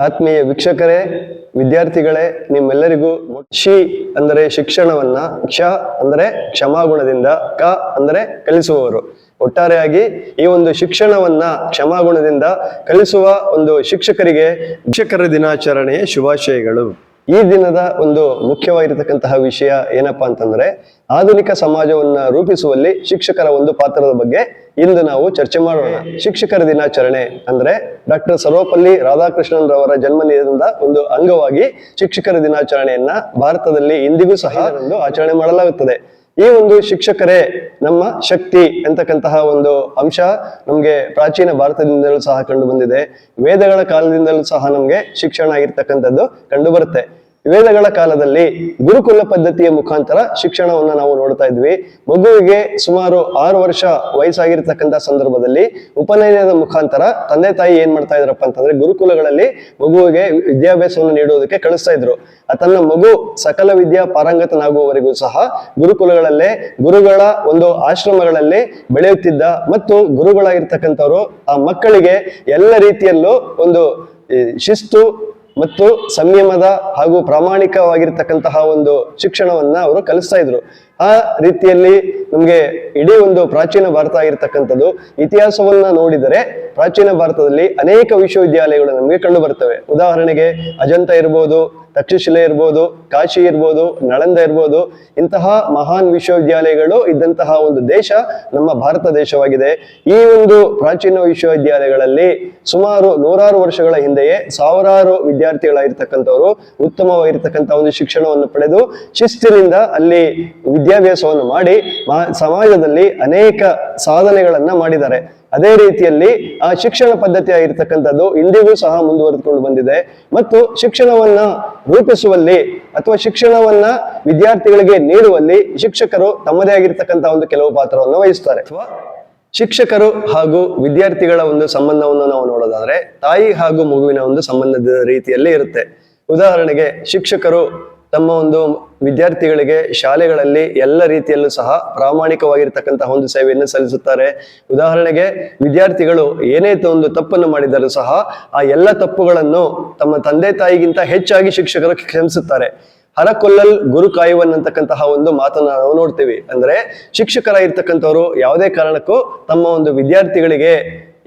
ಆತ್ಮೀಯ ವೀಕ್ಷಕರೇ, ವಿದ್ಯಾರ್ಥಿಗಳೇ, ನಿಮ್ಮೆಲ್ಲರಿಗೂ ಶಿ ಅಂದರೆ ಶಿಕ್ಷಣವನ್ನ, ಕ್ಷ ಅಂದರೆ ಕ್ಷಮಾಗುಣದಿಂದ, ಕ ಅಂದರೆ ಕಲಿಸುವವರು. ಒಟ್ಟಾರೆಯಾಗಿ ಈ ಒಂದು ಶಿಕ್ಷಣವನ್ನ ಕ್ಷಮಾಗುಣದಿಂದ ಕಲಿಸುವ ಒಂದು ಶಿಕ್ಷಕರಿಗೆ ಶಿಕ್ಷಕರ ದಿನಾಚರಣೆಯ ಶುಭಾಶಯಗಳು. ಈ ದಿನದ ಒಂದು ಮುಖ್ಯವಾಗಿರತಕ್ಕಂತಹ ವಿಷಯ ಏನಪ್ಪಾ ಅಂತಂದ್ರೆ, ಆಧುನಿಕ ಸಮಾಜವನ್ನ ರೂಪಿಸುವಲ್ಲಿ ಶಿಕ್ಷಕರ ಒಂದು ಪಾತ್ರದ ಬಗ್ಗೆ ಇಂದು ನಾವು ಚರ್ಚೆ ಮಾಡೋಣ. ಶಿಕ್ಷಕರ ದಿನಾಚರಣೆ ಅಂದ್ರೆ ಡಾಕ್ಟರ್ ಸರ್ವಪಲ್ಲಿ ರಾಧಾಕೃಷ್ಣನ್ ರವರ ಜನ್ಮದಿನದ ಒಂದು ಅಂಗವಾಗಿ ಶಿಕ್ಷಕರ ದಿನಾಚರಣೆಯನ್ನ ಭಾರತದಲ್ಲಿ ಇಂದಿಗೂ ಸಹ ಆಚರಣೆ ಮಾಡಲಾಗುತ್ತದೆ. ಈ ಒಂದು ಶಿಕ್ಷಕರೇ ನಮ್ಮ ಶಕ್ತಿ ಅಂತಕ್ಕಂತಹ ಒಂದು ಅಂಶ ನಮ್ಗೆ ಪ್ರಾಚೀನ ಭಾರತದಿಂದಲೂ ಸಹ ಕಂಡು ಬಂದಿದೆ. ವೇದಗಳ ಕಾಲದಿಂದಲೂ ಸಹ ನಮ್ಗೆ ಶಿಕ್ಷಣ ಆಗಿರ್ತಕ್ಕಂಥದ್ದು ಕಂಡು ಬರುತ್ತೆ. ವೇದಗಳ ಕಾಲದಲ್ಲಿ ಗುರುಕುಲ ಪದ್ಧತಿಯ ಮುಖಾಂತರ ಶಿಕ್ಷಣವನ್ನು ನಾವು ನೋಡ್ತಾ ಇದ್ವಿ. ಮಗುವಿಗೆ ಸುಮಾರು ಆರು ವರ್ಷ ವಯಸ್ಸಾಗಿರ್ತಕ್ಕಂಥ ಸಂದರ್ಭದಲ್ಲಿ ಉಪನಯನದ ಮುಖಾಂತರ ತಂದೆ ತಾಯಿ ಏನ್ ಮಾಡ್ತಾ ಇದ್ರಪ್ಪ ಅಂತಂದ್ರೆ ಗುರುಕುಲಗಳಲ್ಲಿ ಮಗುವಿಗೆ ವಿದ್ಯಾಭ್ಯಾಸವನ್ನು ನೀಡುವುದಕ್ಕೆ ಕಳಿಸ್ತಾ ಇದ್ರು. ತನ್ನ ಮಗು ಸಕಲ ವಿದ್ಯಾ ಪಾರಂಗತನಾಗುವವರೆಗೂ ಸಹ ಗುರುಕುಲಗಳಲ್ಲೇ ಗುರುಗಳ ಒಂದು ಆಶ್ರಮಗಳಲ್ಲಿ ಬೆಳೆಯುತ್ತಿದ್ದ ಮತ್ತು ಗುರುಗಳಾಗಿರ್ತಕ್ಕಂಥವ್ರು ಆ ಮಕ್ಕಳಿಗೆ ಎಲ್ಲ ರೀತಿಯಲ್ಲೂ ಒಂದು ಶಿಸ್ತು ಮತ್ತು ಸಂಯಮದ ಹಾಗೂ ಪ್ರಾಮಾಣಿಕವಾಗಿರ್ತಕ್ಕಂತಹ ಒಂದು ಶಿಕ್ಷಣವನ್ನ ಅವರು ಕಲಿಸ್ತಾ ಇದ್ರು. ಆ ರೀತಿಯಲ್ಲಿ ನಮ್ಗೆ ಇಡೀ ಒಂದು ಪ್ರಾಚೀನ ಭಾರತ ಆಗಿರ್ತಕ್ಕಂಥದ್ದು, ಇತಿಹಾಸವನ್ನ ನೋಡಿದರೆ ಪ್ರಾಚೀನ ಭಾರತದಲ್ಲಿ ಅನೇಕ ವಿಶ್ವವಿದ್ಯಾಲಯಗಳು ನಮಗೆ ಕಂಡು ಬರ್ತವೆ. ಉದಾಹರಣೆಗೆ ಅಜಂತ ಇರ್ಬೋದು ತಕ್ಷಶಿಲೆ ಇರ್ಬೋದು, ಕಾಶಿ ಇರ್ಬೋದು, ನಳಂದ ಇರ್ಬೋದು, ಇಂತಹ ಮಹಾನ್ ವಿಶ್ವವಿದ್ಯಾಲಯಗಳು ಇದ್ದಂತಹ ಒಂದು ದೇಶ ನಮ್ಮ ಭಾರತ ದೇಶವಾಗಿದೆ. ಈ ಒಂದು ಪ್ರಾಚೀನ ವಿಶ್ವವಿದ್ಯಾಲಯಗಳಲ್ಲಿ ಸುಮಾರು ನೂರಾರು ವರ್ಷಗಳ ಹಿಂದೆಯೇ ಸಾವಿರಾರು ವಿದ್ಯಾರ್ಥಿಗಳಾಗಿರ್ತಕ್ಕಂಥವರು, ಉತ್ತಮವಾಗಿರ್ತಕ್ಕಂಥ ಒಂದು ಶಿಕ್ಷಣವನ್ನು ಪಡೆದು ಶಿಸ್ತಿನಿಂದ ಅಲ್ಲಿ ವಿದ್ಯಾಭ್ಯಾಸವನ್ನು ಮಾಡಿ ಸಮಾಜದಲ್ಲಿ ಅನೇಕ ಸಾಧನೆಗಳನ್ನ ಮಾಡಿದ್ದಾರೆ. ಅದೇ ರೀತಿಯಲ್ಲಿ ಆ ಶಿಕ್ಷಣ ಪದ್ಧತಿ ಆಗಿರ್ತಕ್ಕಂಥದ್ದು ಇಂದಿಗೂ ಸಹ ಮುಂದುವರೆದುಕೊಂಡು ಬಂದಿದೆ. ಮತ್ತು ಶಿಕ್ಷಣವನ್ನ ರೂಪಿಸುವಲ್ಲಿ ಅಥವಾ ಶಿಕ್ಷಣವನ್ನ ವಿದ್ಯಾರ್ಥಿಗಳಿಗೆ ನೀಡುವಲ್ಲಿ ಶಿಕ್ಷಕರು ತಮ್ಮದೇ ಆಗಿರ್ತಕ್ಕಂಥ ಒಂದು ಕೆಲವು ಪಾತ್ರವನ್ನು ವಹಿಸ್ತಾರೆ. ಅಥವಾ ಶಿಕ್ಷಕರು ಹಾಗೂ ವಿದ್ಯಾರ್ಥಿಗಳ ಒಂದು ಸಂಬಂಧವನ್ನು ನಾವು ನೋಡೋದಾದ್ರೆ ತಾಯಿ ಹಾಗೂ ಮಗುವಿನ ಒಂದು ಸಂಬಂಧದ ರೀತಿಯಲ್ಲಿ ಇರುತ್ತೆ. ಉದಾಹರಣೆಗೆ ಶಿಕ್ಷಕರು ತಮ್ಮ ಒಂದು ವಿದ್ಯಾರ್ಥಿಗಳಿಗೆ ಶಾಲೆಗಳಲ್ಲಿ ಎಲ್ಲ ರೀತಿಯಲ್ಲೂ ಸಹ ಪ್ರಾಮಾಣಿಕವಾಗಿರ್ತಕ್ಕಂತಹ ಒಂದು ಸೇವೆಯನ್ನು ಸಲ್ಲಿಸುತ್ತಾರೆ. ಉದಾಹರಣೆಗೆ ವಿದ್ಯಾರ್ಥಿಗಳು ಏನೇ ಒಂದು ತಪ್ಪನ್ನು ಮಾಡಿದರೂ ಸಹ ಆ ಎಲ್ಲ ತಪ್ಪುಗಳನ್ನು ತಮ್ಮ ತಂದೆ ತಾಯಿಗಿಂತ ಹೆಚ್ಚಾಗಿ ಶಿಕ್ಷಕರು ಕ್ಷಮಿಸುತ್ತಾರೆ. ಹರಕೊಲ್ಲಲ್ ಗುರು ಕಾಯುವನ್ ಅಂತಕ್ಕಂತಹ ಒಂದು ಮಾತನ್ನ ನಾವು ನೋಡ್ತೀವಿ. ಅಂದ್ರೆ ಶಿಕ್ಷಕರಾಗಿರ್ತಕ್ಕಂಥವ್ರು ಯಾವುದೇ ಕಾರಣಕ್ಕೂ ತಮ್ಮ ಒಂದು ವಿದ್ಯಾರ್ಥಿಗಳಿಗೆ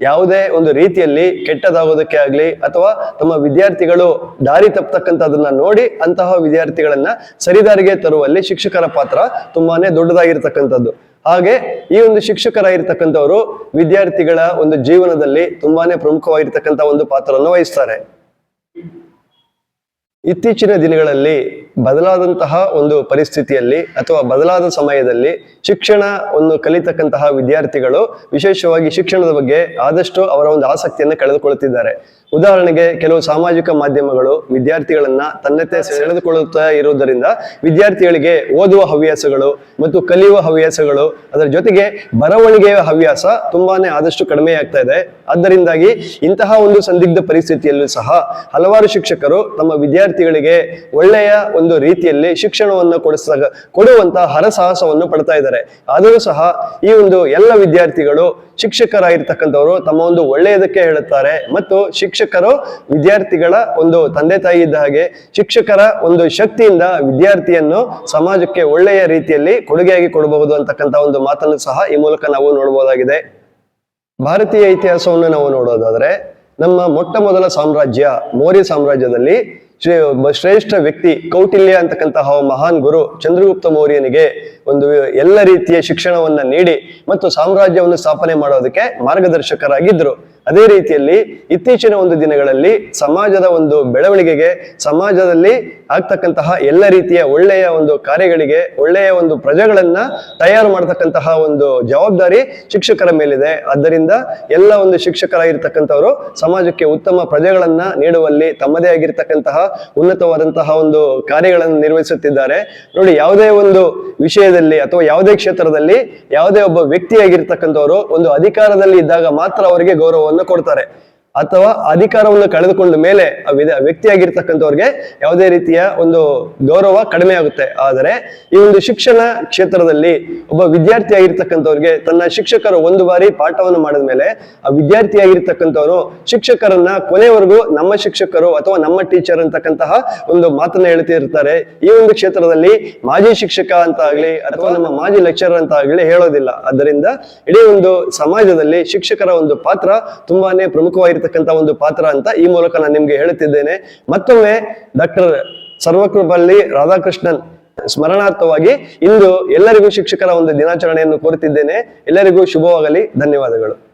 ಯಾವುದೇ ಒಂದು ರೀತಿಯಲ್ಲಿ ಕೆಟ್ಟದಾಗೋದಕ್ಕೆ ಆಗ್ಲಿ ಅಥವಾ ತಮ್ಮ ವಿದ್ಯಾರ್ಥಿಗಳು ದಾರಿ ತಪ್ಪತಕ್ಕಂಥದನ್ನ ನೋಡಿ ಅಂತಹ ವಿದ್ಯಾರ್ಥಿಗಳನ್ನ ಸರಿದಾರಿಗೆ ತರುವಲ್ಲಿ ಶಿಕ್ಷಕರ ಪಾತ್ರ ತುಂಬಾನೇ ದೊಡ್ಡದಾಗಿರ್ತಕ್ಕಂಥದ್ದು. ಹಾಗೆ ಈ ಒಂದು ಶಿಕ್ಷಕರಾಗಿರ್ತಕ್ಕಂಥವರು ವಿದ್ಯಾರ್ಥಿಗಳ ಒಂದು ಜೀವನದಲ್ಲಿ ತುಂಬಾನೇ ಪ್ರಮುಖವಾಗಿರ್ತಕ್ಕಂಥ ಒಂದು ಪಾತ್ರವನ್ನು ವಹಿಸ್ತಾರೆ. ಇತ್ತೀಚಿನ ದಿನಗಳಲ್ಲಿ ಬದಲಾದಂತಹ ಒಂದು ಪರಿಸ್ಥಿತಿಯಲ್ಲಿ ಅಥವಾ ಬದಲಾದ ಸಮಯದಲ್ಲಿ ಶಿಕ್ಷಣ ಒಂದು ಕಲಿತಕ್ಕಂತಹ ವಿದ್ಯಾರ್ಥಿಗಳು ವಿಶೇಷವಾಗಿ ಶಿಕ್ಷಣದ ಬಗ್ಗೆ ಆದಷ್ಟು ಅವರ ಒಂದು ಆಸಕ್ತಿಯನ್ನು ಕಳೆದುಕೊಳ್ಳುತ್ತಿದ್ದಾರೆ. ಉದಾಹರಣೆಗೆ ಕೆಲವು ಸಾಮಾಜಿಕ ಮಾಧ್ಯಮಗಳು ವಿದ್ಯಾರ್ಥಿಗಳನ್ನ ತನ್ನತೆ ಸೆಳೆದುಕೊಳ್ಳುತ್ತಾ ಇರುವುದರಿಂದ ವಿದ್ಯಾರ್ಥಿಗಳಿಗೆ ಓದುವ ಹವ್ಯಾಸಗಳು ಮತ್ತು ಕಲಿಯುವ ಹವ್ಯಾಸಗಳು ಅದರ ಜೊತೆಗೆ ಬರವಣಿಗೆಯ ಹವ್ಯಾಸ ತುಂಬಾನೇ ಆದಷ್ಟು ಕಡಿಮೆ ಆಗ್ತಾ ಇದೆ. ಆದ್ದರಿಂದಾಗಿ ಇಂತಹ ಒಂದು ಸಂದಿಗ್ಧ ಪರಿಸ್ಥಿತಿಯಲ್ಲೂ ಸಹ ಹಲವಾರು ಶಿಕ್ಷಕರು ತಮ್ಮ ವಿದ್ಯಾರ್ಥಿಗಳಿಗೆ ಒಳ್ಳೆಯ ಒಂದು ರೀತಿಯಲ್ಲಿ ಶಿಕ್ಷಣವನ್ನು ಕೊಡಿಸಿದಾಗ ಕೊಡುವಂತಹ ಹರಸಾಹಸವನ್ನು ಪಡ್ತಾ ಇದ್ದಾರೆ. ಆದರೂ ಸಹ ಈ ಒಂದು ಎಲ್ಲ ವಿದ್ಯಾರ್ಥಿಗಳು ಶಿಕ್ಷಕರಾಗಿರ್ತಕ್ಕಂಥವರು ತಮ್ಮ ಒಂದು ಒಳ್ಳೆಯದಕ್ಕೆ ಹೇಳುತ್ತಾರೆ. ಮತ್ತು ಶಿಕ್ಷಕರು ವಿದ್ಯಾರ್ಥಿಗಳ ಒಂದು ತಂದೆ ತಾಯಿ ಇದ್ದ ಹಾಗೆ ಶಿಕ್ಷಕರ ಒಂದು ಶಕ್ತಿಯಿಂದ ವಿದ್ಯಾರ್ಥಿಯನ್ನು ಸಮಾಜಕ್ಕೆ ಒಳ್ಳೆಯ ರೀತಿಯಲ್ಲಿ ಕೊಡುಗೆಯಾಗಿ ಕೊಡಬಹುದು ಅಂತಕ್ಕಂಥ ಒಂದು ಮಾತನ್ನು ಸಹ ಈ ಮೂಲಕ ನಾವು ನೋಡಬಹುದಾಗಿದೆ. ಭಾರತೀಯ ಇತಿಹಾಸವನ್ನು ನಾವು ನೋಡೋದಾದ್ರೆ ನಮ್ಮ ಮೊಟ್ಟ ಮೊದಲ ಸಾಮ್ರಾಜ್ಯ ಮೌರ್ಯ ಸಾಮ್ರಾಜ್ಯದಲ್ಲಿ ಶ್ರೇ, ಶ್ರೇಷ್ಠ ವ್ಯಕ್ತಿ ಕೌಟಿಲ್ಯ ಅಂತಕ್ಕಂತಹ ಮಹಾನ್ ಗುರು ಚಂದ್ರಗುಪ್ತ ಮೌರ್ಯನಿಗೆ ಒಂದು ಎಲ್ಲ ರೀತಿಯ ಶಿಕ್ಷಣವನ್ನ ನೀಡಿ ಮತ್ತು ಸಾಮ್ರಾಜ್ಯವನ್ನು ಸ್ಥಾಪನೆ ಮಾಡೋದಕ್ಕೆ ಮಾರ್ಗದರ್ಶಕರಾಗಿದ್ದರು ಅದೇ ರೀತಿಯಲ್ಲಿ ಇತ್ತೀಚಿನ ಒಂದು ದಿನಗಳಲ್ಲಿ ಸಮಾಜದ ಒಂದು ಬೆಳವಣಿಗೆಗೆ, ಸಮಾಜದಲ್ಲಿ ಆಗ್ತಕ್ಕಂತಹ ಎಲ್ಲ ರೀತಿಯ ಒಳ್ಳೆಯ ಒಂದು ಕಾರ್ಯಗಳಿಗೆ, ಒಳ್ಳೆಯ ಒಂದು ಪ್ರಜೆಗಳನ್ನ ತಯಾರು ಮಾಡತಕ್ಕಂತಹ ಒಂದು ಜವಾಬ್ದಾರಿ ಶಿಕ್ಷಕರ ಮೇಲಿದೆ. ಆದ್ದರಿಂದ ಎಲ್ಲ ಒಂದು ಶಿಕ್ಷಕರಾಗಿರ್ತಕ್ಕಂಥವರು ಸಮಾಜಕ್ಕೆ ಉತ್ತಮ ಪ್ರಜೆಗಳನ್ನ ನೀಡುವಲ್ಲಿ ತಮ್ಮದೇ ಆಗಿರ್ತಕ್ಕಂತಹ ಉನ್ನತವಾದಂತಹ ಒಂದು ಕಾರ್ಯಗಳನ್ನು ನಿರ್ವಹಿಸುತ್ತಿದ್ದಾರೆ. ನೋಡಿ, ಯಾವುದೇ ಒಂದು ವಿಷಯದಲ್ಲಿ ಅಥವಾ ಯಾವುದೇ ಕ್ಷೇತ್ರದಲ್ಲಿ ಯಾವುದೇ ಒಬ್ಬ ವ್ಯಕ್ತಿಯಾಗಿರ್ತಕ್ಕಂಥವರು ಒಂದು ಅಧಿಕಾರದಲ್ಲಿ ಇದ್ದಾಗ ಮಾತ್ರ ಅವರಿಗೆ ಗೌರವವನ್ನು ಕೊಡ್ತಾರೆ. ಅಥವಾ ಅಧಿಕಾರವನ್ನು ಕಳೆದುಕೊಂಡ ಮೇಲೆ ಆ ವ್ಯಕ್ತಿಯಾಗಿರ್ತಕ್ಕಂಥವ್ರಿಗೆ ಯಾವುದೇ ರೀತಿಯ ಒಂದು ಗೌರವ ಕಡಿಮೆ ಆಗುತ್ತೆ. ಆದರೆ ಈ ಒಂದು ಶಿಕ್ಷಣ ಕ್ಷೇತ್ರದಲ್ಲಿ ಒಬ್ಬ ವಿದ್ಯಾರ್ಥಿಯಾಗಿರ್ತಕ್ಕಂಥವ್ರಿಗೆ ತನ್ನ ಶಿಕ್ಷಕರು ಒಂದು ಬಾರಿ ಪಾಠವನ್ನು ಮಾಡಿದ ಮೇಲೆ ಆ ವಿದ್ಯಾರ್ಥಿಯಾಗಿರ್ತಕ್ಕಂಥವ್ರು ಶಿಕ್ಷಕರನ್ನ ಕೊನೆವರೆಗೂ ನಮ್ಮ ಶಿಕ್ಷಕರು ಅಥವಾ ನಮ್ಮ ಟೀಚರ್ ಅಂತಕ್ಕಂತಹ ಒಂದು ಮಾತನ್ನ ಹೇಳ್ತಿರ್ತಾರೆ ಈ ಒಂದು ಕ್ಷೇತ್ರದಲ್ಲಿ ಮಾಜಿ ಶಿಕ್ಷಕ ಅಂತ ಆಗ್ಲಿ ಅಥವಾ ನಮ್ಮ ಮಾಜಿ ಲೆಕ್ಚರರ್ ಅಂತ ಆಗ್ಲಿ ಹೇಳೋದಿಲ್ಲ. ಆದ್ದರಿಂದ ಇಡೀ ಒಂದು ಸಮಾಜದಲ್ಲಿ ಶಿಕ್ಷಕರ ಒಂದು ಪಾತ್ರ ತುಂಬಾನೇ ಪ್ರಮುಖವಾಗಿರ್ತಕ್ಕಂಥ ಒಂದು ಪಾತ್ರ ಅಂತ ಈ ಮೂಲಕ ನಾನು ನಿಮ್ಗೆ ಹೇಳುತ್ತಿದ್ದೇನೆ. ಮತ್ತೊಮ್ಮೆ ಡಾಕ್ಟರ್ ಸರ್ವಕೃಪಲ್ಲಿ ರಾಧಾಕೃಷ್ಣನ್ ಸ್ಮರಣಾರ್ಥವಾಗಿ ಇಂದು ಎಲ್ಲರಿಗೂ ಶಿಕ್ಷಕರ ಒಂದು ದಿನಾಚರಣೆಯನ್ನು ಕೋರುತ್ತಿದ್ದೇನೆ. ಎಲ್ಲರಿಗೂ ಶುಭವಾಗಲಿ. ಧನ್ಯವಾದಗಳು.